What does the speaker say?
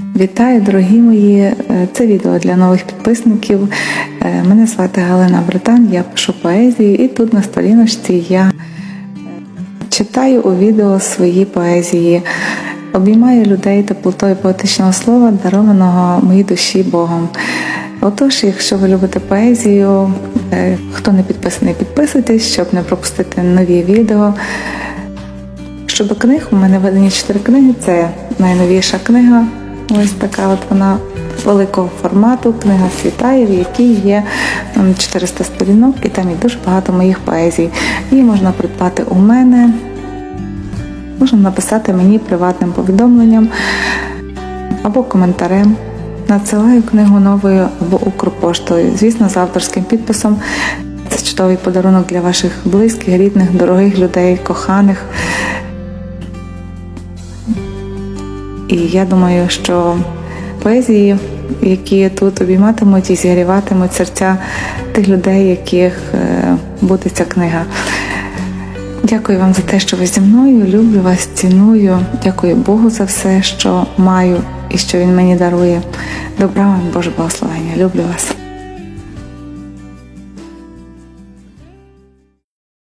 Вітаю, дорогі мої! Е, Це відео для нових підписників. Е, Мене звати Галина Британ, я пишу поезію, і тут на сторіночці я е, читаю у відео свої поезії, обіймаю людей теплотою поетичного слова, дарованого моїй душі Богом. Отож, якщо ви любите поезію, хто не підписаний, підписуйтесь, щоб не пропустити нові відео. Щодо книг, у мене видані чотири книги. Це найновіша книга. Ось така от вона великого формату. Книга світає, в якій є 400 сторінок, і там є дуже багато моїх поезій. Її можна придбати у мене. Можна написати мені приватним повідомленням або коментарем. Надсилаю книгу новою або Укрпоштою, звісно, з авторським підписом. Це чудовий подарунок для ваших близьких, рідних, дорогих людей, коханих. І я думаю, що поезії, які тут обійматимуть і зігріватимуть серця тих людей, яких е, буде ця книга. Дякую вам за те, що ви зі мною. Люблю вас, ціную. Дякую Богу за все, що маю і що Він мені дарує. Добра вам, Боже благословення. Люблю вас.